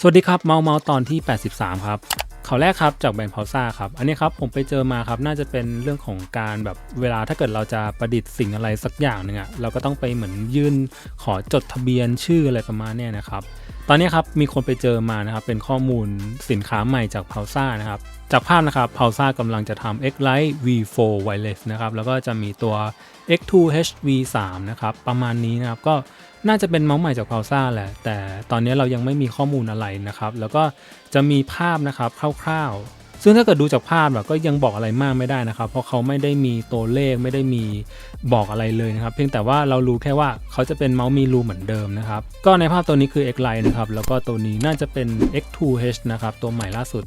สวัสดีครับเมาเมาตอนที่ 83 ครับข่าวแรกครับจากแบรนด์พาวซ่าครับ อันนี้ครับผมไปเจอมาครับน่าจะเป็นเรื่องของการแบบเวลาถ้าเกิดเราจะประดิษฐ์สิ่งอะไรสักอย่างหนึ่งอะเราก็ต้องไปเหมือนยื่นขอจดทะเบียนชื่ออะไรประมาณเนี้ยนะครับ ตอนนี้ครับมีคนไปเจอมานะครับเป็นข้อมูลสินค้าใหม่จากพาวซ่านะครับจากภาพนะครับพาวซ่ากำลังจะทำ X Lite V4 Wireless นะครับแล้วก็จะมีตัว X2 HV3 นะครับประมาณนี้นะครับก็น่าจะเป็นเมาส์ใหม่จากพาวซ่าแหละ แต่ตอนนี้เรายังไม่มีข้อมูลอะไรนะครับแล้วก็จะมีภาพนะครับคร่าวๆ ซึ่งถ้าเกิดดูจากภาพแบบก็ยังบอกอะไรมากไม่ได้นะครับ เพราะเขาไม่ได้มีตัวเลขไม่ได้มีบอกอะไรเลยนะครับ เพียงแต่ว่าเรารู้แค่ว่าเขาจะเป็นเมาส์มีรูเหมือนเดิมนะครับ ก็ในภาพตัวนี้คือ X Lite นะครับ แล้วก็ตัวนี้น่าจะเป็น X2H นะครับ ตัวใหม่ล่าสุด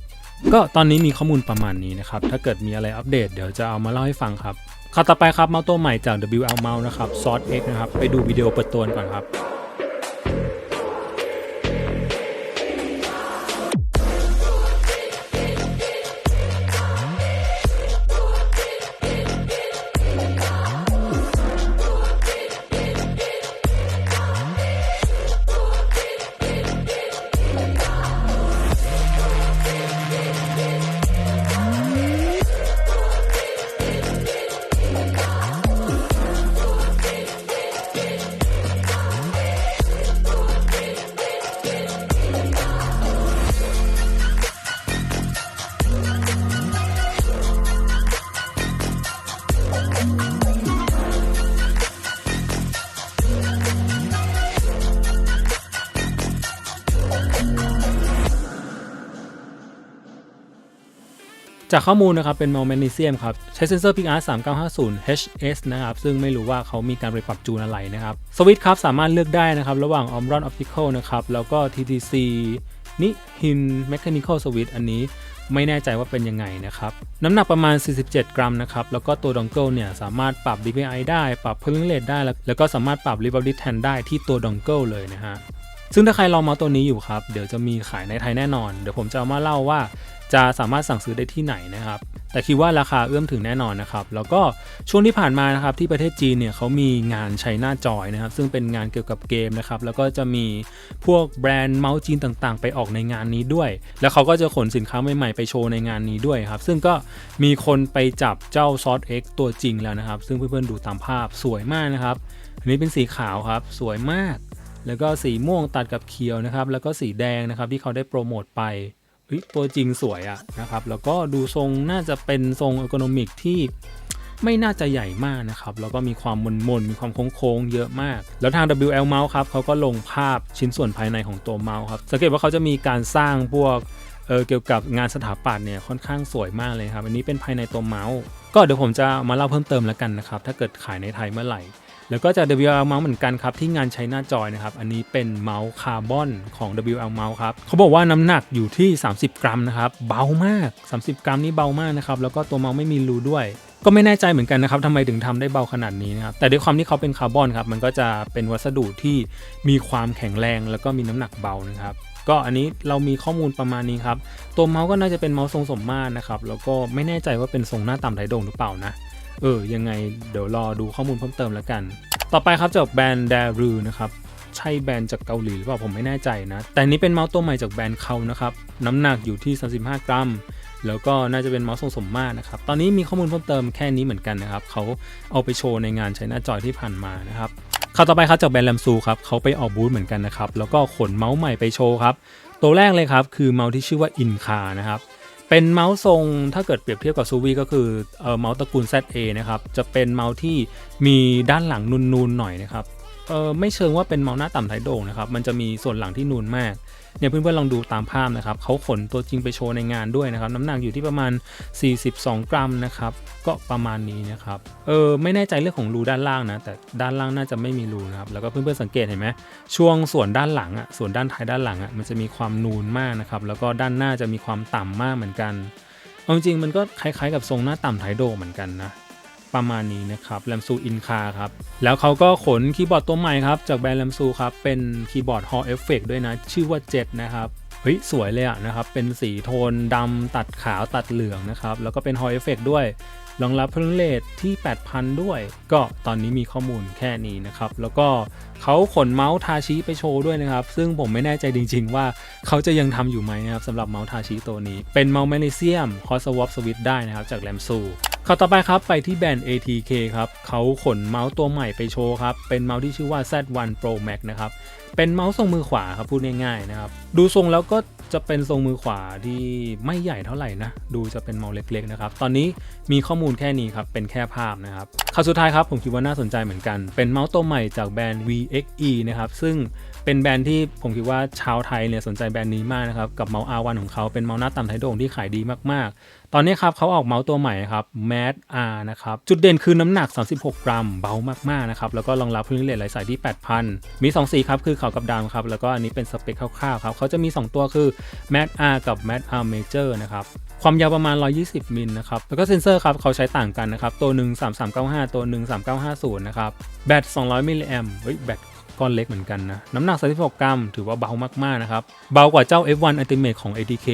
ก็ตอนนี้มีข้อมูลประมาณนี้นะครับ ถ้าเกิดมีอะไรอัปเดตเดี๋ยวจะเอามาเล่าให้ฟังครับข่าวต่อไปครับเมาส์ตัวใหม่จาก WL Mouse นะครับ Source X นะครับ ไปดูวิดีโอเปิดตัวก่อนครับ จากข้อมูลนะครับเป็นมาส์แมกนีเซียมครับ ใช้เซนเซอร์ PICART 3950 HS นะครับ ซึ่งไม่รู้ว่าเขามีการไปปรับจูนอะไรนะครับ สวิตช์ครับ สามารถเลือกได้นะครับ ระหว่าง Omron Optical นะครับ แล้วก็ TTC นิ Hin Mechanical Switch อันนี้ไม่แน่ใจว่าเป็นยังไงนะครับ น้ำหนักประมาณ 47 กรัมนะครับ แล้วก็ตัวดองเกิลเนี่ย สามารถปรับ DPI ได้ ปรับ Polling Rate ได้ แล้วก็สามารถปรับ r e v o l u t i o n ได้ที่ตัวดองเกิลเลยนะฮะซึ่งถ้าใครลองมาตัวนี้อยู่ครับ เดี๋ยวจะมีขายในไทยแน่นอน เดี๋ยวผมจะเอามาเล่าว่า จะสามารถสั่งซื้อได้ที่ไหนนะครับ แต่คิดว่าราคาเอื้อมถึงแน่นอนนะครับ แล้วก็ช่วงที่ผ่านมานะครับที่ประเทศจีนเนี่ยเขามีงานใช้หน้าจอยนะครับ ซึ่งเป็นงานเกี่ยวกับเกมนะครับ แล้วก็จะมีพวกแบรนด์เมาส์จีนต่างๆ ไปออกในงานนี้ด้วย แล้วเขาก็จะขนสินค้าใหม่ๆไปโชว์ในงานนี้ด้วยครับ ซึ่งก็มีคนไปจับเจ้าซอส X ตัวจริงแล้วนะครับ ซึ่งเพื่อนๆดูตามภาพสวยมากนะครับ อันนี้เป็นสีขาวครับ สวยมาก แล้วก็สีม่วงตัดกับเขียวนะครับ แล้วก็สีแดงนะครับที่เขาได้โปรโมทไป ตัวจริงสวยอะนะครับ แล้วก็ดูทรงน่าจะเป็นทรงเออร์โกนมิกที่ไม่น่าจะใหญ่มากนะครับ แล้วก็มีความมนมนๆมีความโค้งๆเยอะมาก แล้วทาง WL Mouse ครับเขาก็ลงภาพชิ้นส่วนภายในของตัวเมาส์ครับ สังเกตว่าเขาจะมีการสร้างพวกเออเกี่ยวกับงานสถาปัตย์เนี่ยค่อนข้างสวยมากเลยครับ อันนี้เป็นภายในตัวเมาส์ ก็เดี๋ยวผมจะมาเล่าเพิ่มเติมแล้วกันนะครับ ถ้าเกิดขายในไทยเมื่อไหร่ แล้วก็จาก WL Mouse เหมือนกันครับที่งานใช้หน้าจอยนะครับ อันนี้เป็นเมาส์คาร์บอนของ WL Mouse ครับเขาบอกว่าน้ำหนักอยู่ที่ 30 กรัมนะครับ เบามาก 30 กรัมนี่เบามากนะครับ แล้วก็ตัวเมาส์ไม่มีรูด้วย ก็ไม่แน่ใจเหมือนกันนะครับทำไมถึงทำได้เบาขนาดนี้นะครับ แต่ด้วยความที่เขาเป็นคาร์บอนครับ มันก็จะเป็นวัสดุที่มีความแข็งแรง แล้วก็มีน้ำหนักเบานะครับก็อันนี้เรามีข้อมูลประมาณนี้ครับ ตัวเมาส์ก็น่าจะเป็นเมาส์ทรงสมมาตรนะครับ แล้วก็ไม่แน่ใจว่าเป็นทรงหน้าต่ำไทโด่งหรือเปล่านะ เออ ยังไงเดี๋ยวรอดูข้อมูลเพิ่มเติมแล้วกัน ต่อไปครับจากแบรนด์ d a r u นะครับ ใช่แบรนด์จากเกาหลีหรือเปล่าผมไม่แน่ใจนะ แต่นนี้เป็นเมาส์ตัวใหม่จากแบรนด์เขานะครับ น้ำหนักอยู่ที่ 35 กรัม แล้วก็น่าจะเป็นเมาส์ทรงสมมาตรนะครับ ตอนนี้มีข้อมูลเพิ่มเติมแค่นี้เหมือนกันนะครับเขาเอาไปโชว์ในงานใช้หน้าจอยที่ผ่านมานะครับข่าวต่อไปครับจากแบรนด์แลมซูครับเขาไปออกบูธเหมือนกันนะครับแล้วก็ขนเมาส์ใหม่ไปโชว์ครับตัวแรกเลยครับคือเมาส์ที่ชื่อว่าอินคานะครับ เป็นเมาส์ทรงถ้าเกิดเปรียบเทียบกับซูวีก็คือเออเมาส์ตระกูล ZA นะครับ จะเป็นเมาส์ที่มีด้านหลังนูนๆหน่อยนะครับเออไม่เชิงว่าเป็นเมาส์หน้าต่ำไทยโด่งนะครับ มันจะมีส่วนหลังที่นูนมาก เนี่ยเพื่อนๆลองดูตามภาพนะครับเขาขนตัวจริงไปโชว์ในงานด้วยนะครับน้ำหนักอยู่ที่ประมาณ 42 กรัมนะครับก็ประมาณนี้นะครับเออไม่แน่ใจเรื่องของรูด้านล่างนะแต่ด้านล่างน่าจะไม่มีรูนะครับแล้วก็เพื่อนๆสังเกตเห็นไหมช่วงส่วนด้านหลังอะส่วนด้านท้ายด้านหลังอะมันจะมีความนูนมากนะครับแล้วก็ด้านหน้าจะมีความต่ำมากเหมือนกันเอาจริงๆมันก็คล้ายๆกับทรงหน้าต่ำไทโดเหมือนกันนะ ประมาณนี้นะครับแรมซูอินคาครับ แล้วเขาก็ขนคีย์บอร์ดตัวใหม่ครับ จากแบรนด์แรมซูครับ เป็นคีย์บอร์ด Hall Effect ด้วยนะ ชื่อว่า Jet นะครับเฮ้ยสวยเลยอะนะครับ เป็นสีโทนดำตัดขาวตัดเหลืองนะครับ แล้วก็เป็น Hall Effect ด้วยรองรับเพิ่งเลทที่ 8,000 ด้วย ก็ตอนนี้มีข้อมูลแค่นี้นะครับ แล้วก็เขาขนเมาส์ทาชิไปโชว์ด้วยนะครับ ซึ่งผมไม่แน่ใจจริง ๆ ว่าเขาจะยังทำอยู่ไหมนะครับสำหรับเมาส์ทาชิตัวนี้ เป็นเมาส์แมกนีเซียมคอสวอปสวิตได้นะครับจากแลมซู ข่าวต่อไปครับไปที่แบรนด์ ATK ครับเขาขนเมาส์ตัวใหม่ไปโชว์ครับ เป็นเมาส์ที่ชื่อว่า Z1 Pro Max นะครับ เป็นเมาส์ทรงมือขวาครับพูดง่ายๆนะครับ ดูทรงแล้วก็จะเป็นทรงมือขวาที่ไม่ใหญ่เท่าไหร่นะ ดูจะเป็นเมาส์เล็กๆนะครับ ตอนนี้มีข้อมูลแค่นี้ครับ เป็นแค่ภาพนะครับ ข่าวสุดท้ายครับผมคิดว่าน่าสนใจเหมือนกัน เป็นเมาส์ตัวใหม่จากแบรนด์ VXE นะครับ ซึ่งเป็นแบรนด์ที่ผมคิดว่าชาวไทยเนี่ยสนใจแบรนด์นี้มากนะครับ กับเมาส์ R1 ของเขาเป็นเมาส์หน้าต่ำไทยโด่งที่ขายดีมากๆ ตอนนี้ครับเขาออกเมาส์ตัวใหม่ครับ Mad R นะครับ จุดเด่นคือน้ำหนัก 36 กรัม เบามากๆนะครับ แล้วก็รองรับพื้นเลทหลายสายที่ 8,000 มี 2 สีครับ คือขาวกับดำครับ แล้วก็อันนี้เป็นสเปคคร่าวๆครับเขาจะมี 2 ตัวคือ Mad R กับ Mad R Major นะครับความยาวประมาณ 120 มิลนะครับ แล้วก็เซนเซอร์ครับ เขาใช้ต่างกันนะครับ ตัวหนึ่ง3395 ตัวหนึ่ง3950 นะครับ แบต 200 มิลลิแอมเฮ้ย แบต ก้อนเล็กเหมือนกันนะ น้ำหนัก 36 กรัม ถือว่าเบามากๆนะครับ เบากว่าเจ้า F1 Ultimate ของ ATK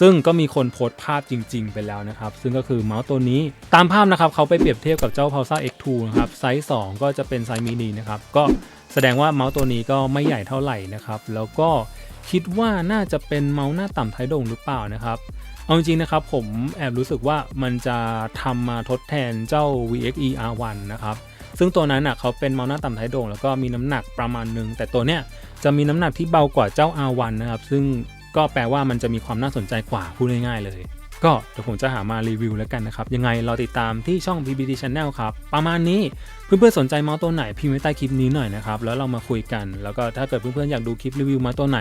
ซึ่งก็มีคนโพสต์ภาพจริง ๆ ไปแล้วนะครับ ซึ่งก็คือเมาส์ตัวนี้ ตามภาพนะครับเขาไปเปรียบเทียบกับเจ้า Pulsar X2 นะครับ ไซส์ 2 ก็จะเป็นไซส์มินินะครับ ก็แสดงว่าเมาส์ตัวนี้ก็ไม่ใหญ่เท่าไหร่นะครับ แล้วก็คิดว่าน่าจะเป็นเมาส์หน้าต่ำไทโดงหรือเปล่านะครับเอาจริงๆนะครับผมแอบรู้สึกว่ามันจะทำมาทดแทนเจ้า VXE R1 นะครับ ซึ่งตัวนั้นอะเขาเป็นเมาส์หน้าต่ำท้ายโด่งแล้วก็มีน้ำหนักประมาณหนึ่งแต่ตัวเนี้ยจะมีน้ำหนักที่เบากว่าเจ้า R1 นะครับ ซึ่งก็แปลว่ามันจะมีความน่าสนใจกว่าพูดง่ายๆเลย ก็เดี๋ยวผมจะหามารีวิวแล้วกันนะครับ ยังไงเราติดตามที่ช่อง PBT Channel ครับ ประมาณนี้เพื่อนๆสนใจเมาส์ตัวไหนพิมพ์ไว้ใต้คลิปนี้หน่อยนะครับ แล้วเรามาคุยกัน แล้วก็ถ้าเกิดเพื่อนๆอยากดูคลิปรีวิวมาตัวไหน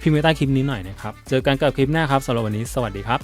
พิมพ์ไว้ใต้คลิปนี้หน่อยนะครับ เจอกันกับคลิปหน้าครับสำหรับวันนี้ สวัสดีครับ